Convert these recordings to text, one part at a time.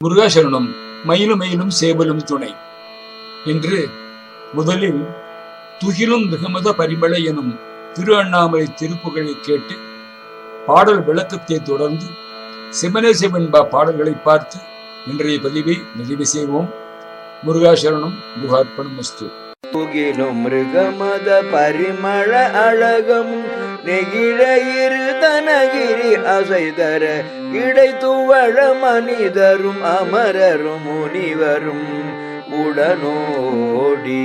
முருகாசரணம் மயிலும் மயிலும் சேவலும் துணை என்று முதலில் துகிலும் மிகமத பரிமள எனும் திரு அண்ணாமலை திருப்புகழை கேட்டு பாடல் விளக்கத்தை தொடர்ந்து சிவனேசிவன்பா பாடல்களை பார்த்து இன்றைய பதிவை நிறைவு செய்வோம். முருகாசரணம் முகார்ப்பணம் அஸ்து புகிலும் மிருகமத பரிமள அழகம் நெகிழ இரு தனகிரி அசைதர இடை துவள மனிதரும் அமரரும் முனிவரும் உடனோடி.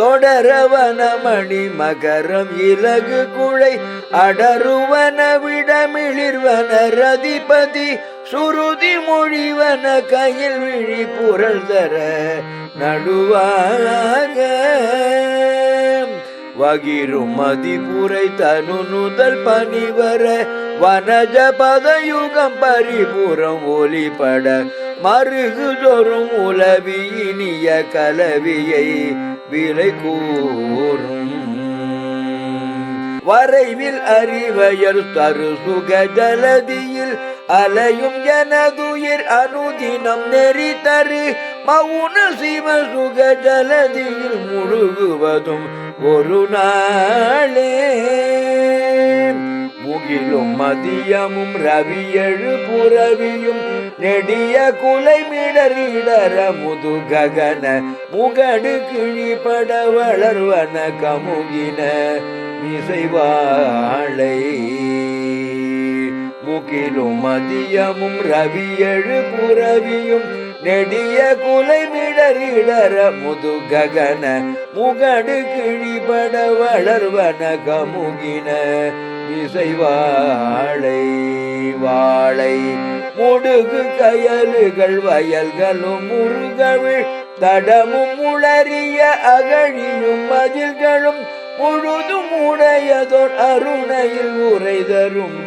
தொடரவனமணி மகரம் இலகு குழை அடருவன விடமிளிர்வன ரதிபதி சுருதி மொழிவன கையில் விழி புரள் தர நடுவாக. வகிரும் மதிபுரை தனு நுதல் பணிவர வனஜ பதயுகம் பரிபுறம் ஒளிபட. மருகு தொறும் உலவி இனிய கலவியை விலை கூறும். வரைவில் அறிவையர் தரு சுக ஜலதியில் அலையும் எனதுயிர் அனுதினம் நெறி தரு. மவுன சிவ சுக ஜலதியில் முழுகுவதும் ஒரு நாளே. முகிலும் மதியமும் ரவியழு புறவியும் நெடிய குலை மிடரிடர முதுககன முகடு கிழிபட வளர்வன கமுகின இசைவாழை முகிலும் மதியமும் ரவியழு புறவியும் நெடிய குலை மிடரிடர முதுககன முகடு கிழிபட வளர்வன கமுகின இசைவாழை வாழை. முடுகு கயலுகள் வயல்களும் முருகவிழ் தடமும் உளறிய அகழியும் மதில்களும் முழுதும் உடையதோர் அருணையில் உரை தரும்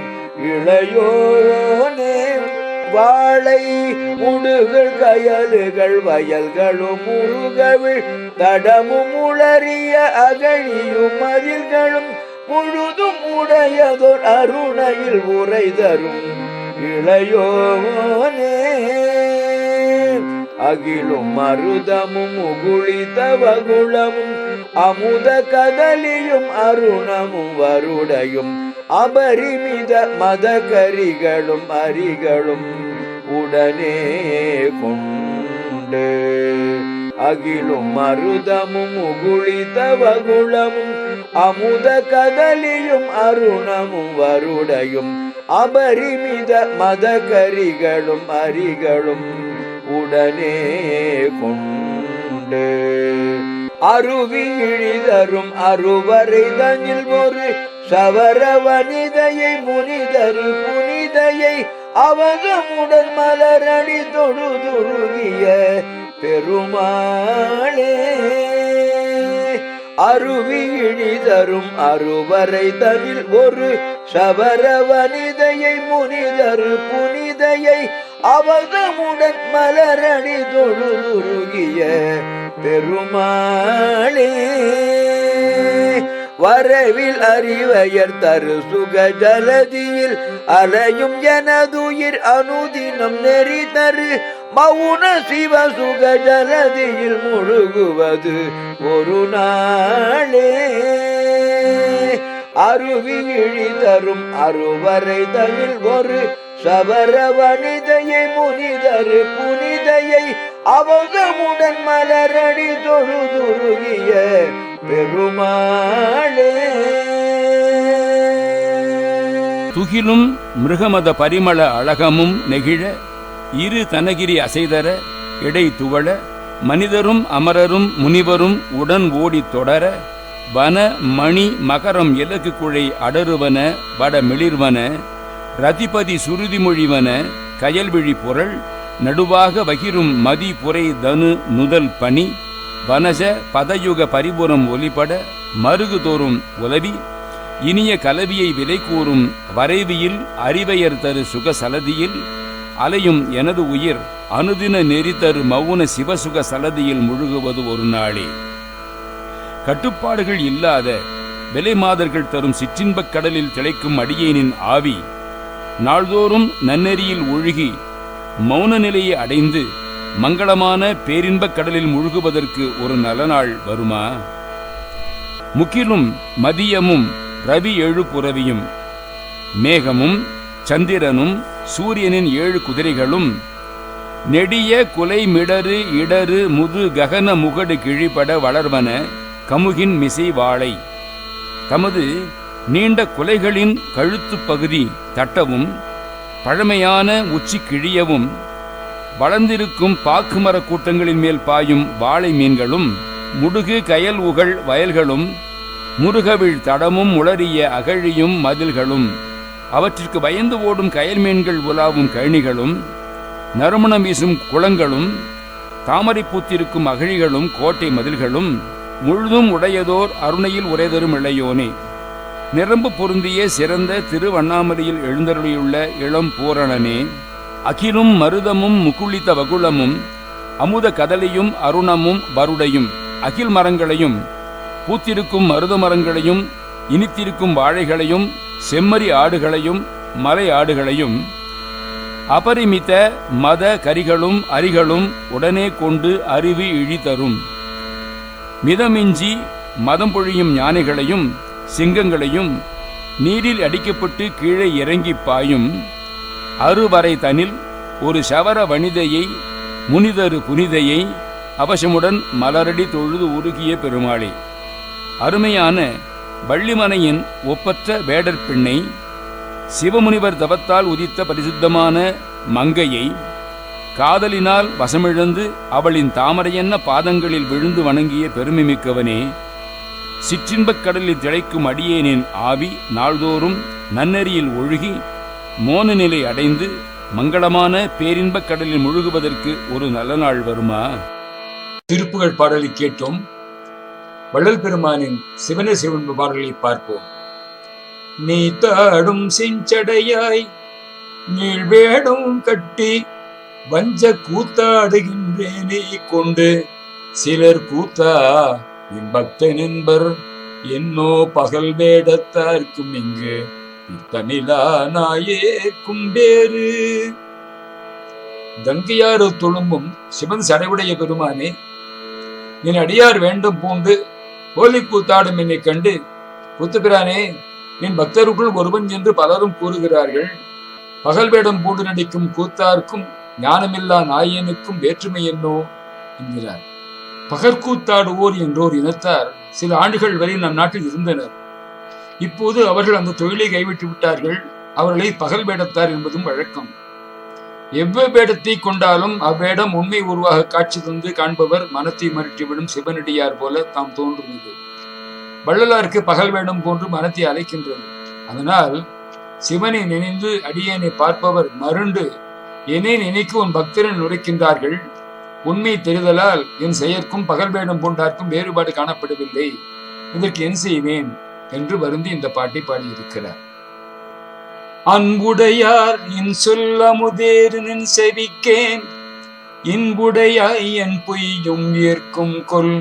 இளையோனே. வாழை முடுகள் கயல்கள் வயல்களும் முருகவிழ் தடமும் உளறிய அகழியும் மதில்களும் முழுதும் உடையதோர் அருணையில் உரை தரும். இளையோனே அகிலும் மருதமும் உகுளித அமுத கதலியும் அருணமும் வருடையும் அபரிமித மதகரிகளும் அரிகளும். உடனே கொண்டு. அகிலும் மருதமும் உகுளிதவகுளமும் அமுத கதலியும் அருணமும் வருடையும் அபரிமித மதகரிகளும் அரிகளும் உடனே கொண்டு. அருவி இழிதரும் அருவரை தனில் ஒரு சவர வனிதையை முனிதரு புனிதையை அவகமுடன் மலரடி தொழுதுருகிய பெருமாளே. அருவி இழிதரும் அருவரை தனில் ஒரு சபர வனிதையை முனிதரு புனிதையை அவகமுடன் மலரடி தொழுதுருகிய பெருமாளே. வரவில் அறிவையர் தரு சுக ஜலதியில் அலையும் எனதுயிர் அனுதினம் நெறி தரு. மௌன சிவ சுக ஜலதியில் முழுகுவது ஒரு நாளே. அருவி இழி தரும் அருவரை தனில் ஒரு சபர வனிதையை முனிதரு புனிதையை அவகமுடன் மலரடி தொழுதுருகிய பெருமாளே. துகிலும் மிருகமத பரிமள அழகமும் நெகிழ இரு தனகிரி அசைதர இடை துவள மனிதரும் அமரரும் முனிவரும் உடன் ஓடித் தொடர வன மணி மகரம் இலக்கு குழை அடருவன வட மிளிர்வன ரதிபதி சுருதிமொழிவன கயல்விழி பொருள் நடுவாக வகிரும் மதி புரை தனு நுதல் பனி வனஜ பதயுக பரிபுரம் ஒளிபட மருகு தோறும் உலவி இனிய கலவியை விலை கூறும் வரைவியில் அறிவையர் தரு சுக சலதியில் அலையும் எனது உயிர் அனுதின நெறி தரு மௌன சிவசுக சலதியில் முழுகுவது ஒரு நாளே. கட்டுப்பாடுகள் இல்லாத விலை மாதர்கள் தரும் சிற்றின்பக் கடலில் திளைக்கும் அடியேனின் ஆவி நாள்தோறும் நன்னெறியில் ஒழுகி மௌன நிலையை அடைந்து மங்களமான பேரின்பக் கடலில் முழுகுவதற்கு ஒரு நல்ல நாள் வருமா? முக்கிலும் மதியமும் ரவி எழு புரவியும் மேகமும் சந்திரனும் சூரியனின் ஏழு குதிரைகளும். நெடிய குலை மிடறு இடறு முது ககன முகடு கிழிபட வளர்வன கமுகின் மிசை வாழை. தமது நீண்ட குலைகளின் கழுத்து பகுதி தட்டவும் பழமையான உச்சி கிழியவும் வளர்ந்திருக்கும் பாக்குமர கூட்டங்களின் மேல் பாயும் வாழை மீன்களும் முடுகு கயல் உகள் வயல்களும் முருகவிழ் தடமும் உளறிய அகழியும் மதில்களும் அவற்றிற்கு பயந்து ஓடும் கயல் மீன்கள் உலாவும் கழனிகளும் நறுமணம் வீசும் குளங்களும் தாமரை பூத்திருக்கும் அகழிகளும் கோட்டை மதில்களும் முழுதும் உடையதோர் அருணையில் உரைதரும் இளையோனே. நிரம்பு பொருந்திய சிறந்த திருவண்ணாமலையில் எழுந்தருளியுள்ள இளம் பூரணனே அகிலும் மருதமும் முகுளித்த வகுளமும் அமுத கதலையும் அருணமும் வருடையும் அகில் மரங்களையும் பூத்திருக்கும் மருத மரங்களையும் இனித்திருக்கும் வாழைகளையும் செம்மறி ஆடுகளையும் மலை ஆடுகளையும் அபரிமித மத கரிகளும் அரிகளும் உடனே கொண்டு அருவி இழித்தரும் மிதமிஞ்சி மதம் பொழியும் ஞானிகளையும் சிங்கங்களையும் நீரில் அடிக்கப்பட்டு கீழே இறங்கி பாயும். அறுவரை தனில் ஒரு சவர வனிதையை முனிதரு புனிதையை அவசமுடன் மலரடி தொழுது உருகிய பெருமாளே. அருமையான வள்ளிமனையின் ஒப்பற்ற வேடற்பிண்ணை சிவமுனிவர் தவத்தால் உதித்த பரிசுத்தமான மங்கையை காதலினால் வசமிழந்து அவளின் தாமரையென்ன பாதங்களில் விழுந்து வணங்கிய பெருமை மிக்கவனே சிற்றின்பக் கடலில் திளைக்கும் அடியேனின் ஆவி நாள்தோறும் நன்னெறியில் ஒழுகி மோன நிலை அடைந்து மங்களமான பேரின்பக் கடலில் முழுகுவதற்கு ஒரு நல்ல நாள் வருமா? திருப்புகழ் பாடலை கேட்டோம். வள்ளல் பெருமானின் சிவன சிவன்பு பாடலை பார்ப்போம். நீ தாடும் செஞ்சடையாய் நீழ்வேடும் கட்டி வஞ்ச கூத்தாடுகின்றேனே கொண்டு சிலர் கூத்தா என் பக்தன் என்பர் என்னோ பகல் வேடத்தார்க்கும் இங்கு பித்தமிலா நாயே கும்பேறு. கங்கையாறு தொழும்பும் சிவன் சடைவுடைய பெருமானே என் அடியார் வேண்டும் பூண்டு கோலி கூத்தாடும் என்னை கண்டு கூத்துக்கிறானே என் பக்தருக்குள் ஒருவன் என்று பலரும் கூறுகிறார்கள். பகல் வேடம் பூண்டு நடிக்கும் கூத்தார்க்கும் ஞானமில்லா நாயனுக்கும் வேற்றுமை என்னோ? என்கிறார். பகற்கூத்தாடுவோர் என்றோர் இனத்தார் சில ஆண்டுகள் வரை நம் நாட்டில் இருந்தனர். இப்போது அவர்கள் அந்த தொழிலை கைவிட்டு விட்டார்கள். அவர்களை பகல் வேடத்தார் என்பதும் வழக்கம். எவ்வளவு வேடத்தை கொண்டாலும் அவ்வேடம் உண்மை உருவாக காட்சி தந்து காண்பவர் மனத்தை மறுட்டிவிடும் சிவனடியார் போல தாம் தோன்றுகிறது வள்ளலாருக்கு பகல் வேடம் போன்று மனத்தை அழைக்கின்றது. அதனால் சிவனை நினைந்து அடியேனை பார்ப்பவர் மருண்டு. என்னை நினைக்கு உன் பக்தரன் நுரைக்கின்றார்கள் உண்மை தெரிதலால் என் செயற்கும் பகல் வேடம் பூண்டார்க்கும் வேறுபாடு காணப்படவில்லை. இதற்கு என் செய்வேன். என்று வருந்தி இந்த பாட்டை பாடியிருக்கிறார். அன்புடையார் இன் சொல்ல முதேறு நின் செவிக்கேன். இன்புடையாய் என் பொய்யும் ஏற்கும் கொல்.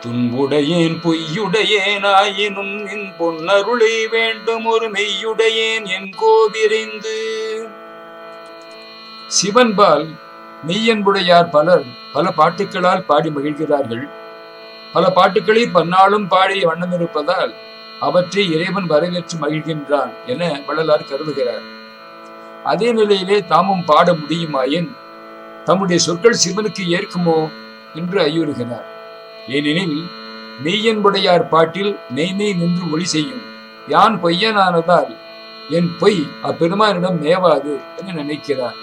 துன்புடையேன் பொய்யுடையேனாயினும் என் பொன்னருளை வேண்டும் ஒரு மெய்யுடையேன் என் கோவிரைந்து. சிவன்பால் மெய்யன்புடையார் பலர் பல பாட்டுக்களால் பாடி மகிழ்கிறார்கள். பல பாட்டுக்களை பன்னாலும் பாடிய வண்ணம் இருப்பதால் அவற்றை இறைவன் வரவேற்று மகிழ்கின்றான் என வள்ளலார் கருதுகிறார். அதே நிலையிலே தாமும் பாட முடியுமாயின் தம்முடைய சொற்கள் சிவனுக்கு ஏற்குமோ என்று ஐயுறுகிறார். ஏனெனில் மெய்யன்புடையார் பாட்டில் மெய்மை நின்று ஒளி செய்யும். யான் பொய்யனானதால் என் பொய் அப்பெருமானிடம் மேவாது என நினைக்கிறார்.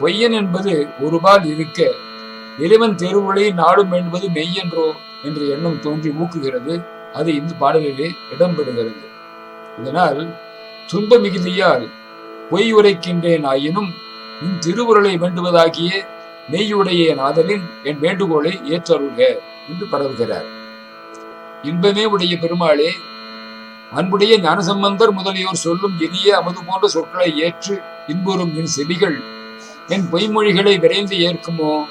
பொய்யன் என்பது ஒருபால் இருக்க இறைவன் தெருவுளை நாடும் என்பது மெய்யன்றோ என்ற எண்ணம் தோன்றி ஊக்குகிறது அது இந்த பாடலிலே இடம்பெறுகிறது. இதனால் துன்ப மிகுதியால் பொய் உரைக்கின்றேன் ஆயினும் உன் திருவுருளை வேண்டுவதாகிய மெய்யுடைய நாதலின் என் வேண்டுகோளை ஏற்றருள்க என்று பரவுகிறார். இன்பமே உடைய பெருமாளே அன்புடைய ஞானசம்பந்தர் முதலியோர் சொல்லும் இனிய அமது போன்ற சொற்களை ஏற்று இன்புறும் என் செவிகள் என் பொய்மொழிகளை விரைந்து ஏற்குமோ?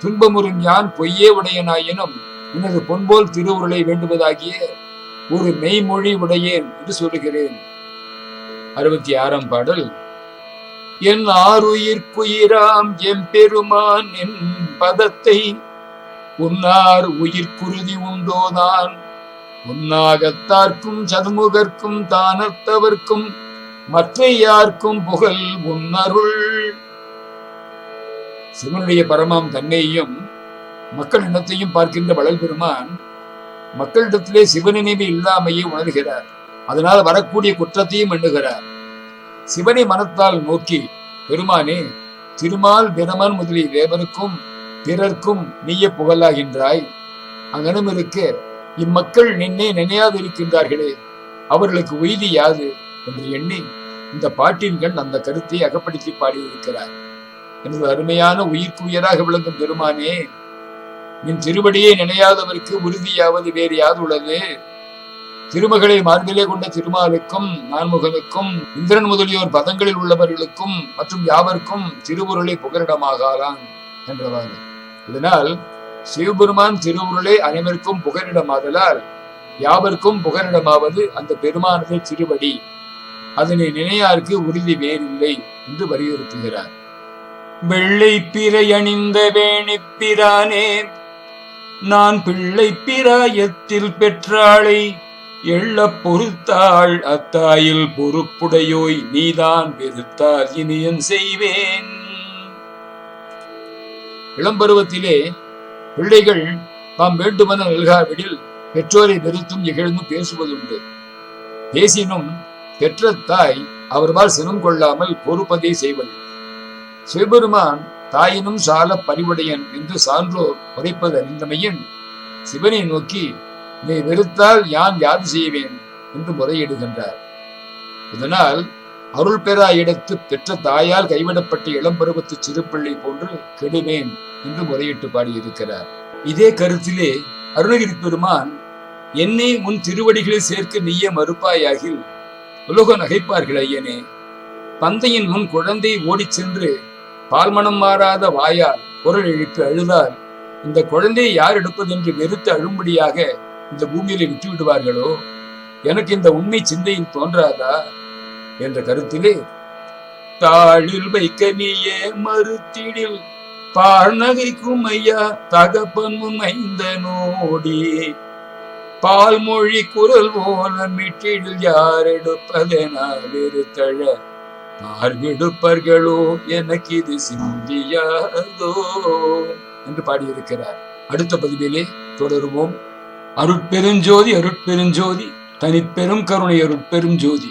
துன்பமுறும் யான் பொய்யே உடையனாயினும் உனது பொன்போல் திருவுருளை வேண்டுவதாகிய ஒரு மெய்மொழி உடையேன் என்று சொல்லுகிறேன். அறுபத்தி ஆறாம் பாடல். என் ஆறுயிர்க்குயிராம் எம்பெருமான் என் பதத்தை உன்னார் உயிர்க்குருதி உண்டோதான். உன்னாகத்தார்க்கும் சதுமுகர்க்கும் தானத்தவர்க்கும் மற்ற யார்க்கும் புகழ் உன்னருள். சிவனுடைய பரமாம் தன்னையும் மக்கள் இனத்தையும் பார்க்கின்ற வளல் பெருமான் மக்களிடத்திலே சிவநினைவு இல்லாமையே உணர்கிறார். அதனால் வரக்கூடிய குற்றத்தையும் எண்ணுகிறார். சிவனை மனத்தால் நோக்கி பெருமானே திருமால் பிரமன் முதலிய தேவருக்கும் பிறர்க்கும் நீய புகழாகின்றாய் அங்கனும் இருக்க இம்மக்கள் நின்னே நினையாது இருக்கின்றார்களே அவர்களுக்கு உய்தி யாது? என்று எண்ணி இந்த பாட்டின் கண் அந்த கருத்தை அகப்படுத்தி பாடியிருக்கிறார். எனது அருமையான உயிர்க்குயராக விளங்கும் பெருமானே என் திருவடியை நினையாதவருக்கு உறுதியாவது வேறு யாது உள்ளது? திருமகளை மார்பிலே கொண்ட திருமாலுக்கும் நான்முகனுக்கும் இந்திரன் முதலியோர் பதங்களில் உள்ளவர்களுக்கும் மற்றும் யாவருக்கும் திருவுருளை புகலிடமாகலாம் என்றவாறு. இதனால் சிவபெருமான் திருவுருளை அனைவருக்கும் புகரிடமாதலால் யாவருக்கும் புகரிடமாவது அந்த பெருமானது திருவடி. அதனை நினையாருக்கு உறுதி வேறில்லை என்று வலியுறுத்துகிறார். வெள்ளை பிறை அணிந்த வேணிப்பிரானே நான் பிள்ளை பிராயத்தில் பெற்றாளை எள்ளப் பொறுத்தாள் அத்தாயில் பொறுப்புடையோய் நீதான் வெறுத்தால் இனியன் செய்வேன். இளம்பருவத்திலே பிள்ளைகள் தாம் வேண்டுமென நல்காவிடில் பெற்றோரை வெறுத்தும் இகழ்ந்தும் பேசுவதுண்டு. பேசினும் பெற்ற தாய் அவர்வால் சினம் கொள்ளாமல் பொறுப்பதே செய்வள். சிவபெருமான் தாயினும் சால பரிவுடையன் என்று சான்றோர் உரைப்பது அறிந்தமையின் சிவனை நோக்கி நீ வெறுத்தால் யான் யாது செய்வேன்? என்று முறையிடுகின்றார். இதனால் அருள் பெறா இடத்து பெற்ற தாயால் கைவிடப்பட்ட இளம்பருவத்து சிறுபிள்ளை போன்று கெடுவேன் என்று முறையிட்டு பாடியிருக்கிறார். இதே கருத்திலே அருணகிரி பெருமான் என்னை உன் திருவடிகளை சேர்க்க நீய மறுப்பாயாகில் உலக நகைப்பார்கள் ஐயனே. பந்தையின் முன் குழந்தை ஓடிச் சென்று பால்மனம் மாறாத வாயால் குரல் எழுப்பி அழுதால் இந்த குழந்தையை யார் எடுப்பது என்று வெறுத்து அழும்படியாக இந்த பூமியில விட்டு விடுவார்களோ எனக்கு இந்த உண்மை சிந்தையில் தோன்றாதா? என்ற கருத்திலே தாழில் வைக்க நீயே மறுத்திடில் பார்நகைக்கும் ஐயா தகப்பனும் ஐந்த நோடி. பால்மொழி குரல் போல மிட்டிடில் யார் எடுப்பதென வெறுத்தழ பார்விடுப்பர்களோ எனக்கு இது சிந்தியாதோ. என்று பாடியிருக்கிறார். அடுத்த பதிவிலே தொடருவோம். அருட்பெருஞ்சோதி அருட்பெருஞ்சோதி தனிப்பெரும் கருணை அருட்பெரும் ஜோதி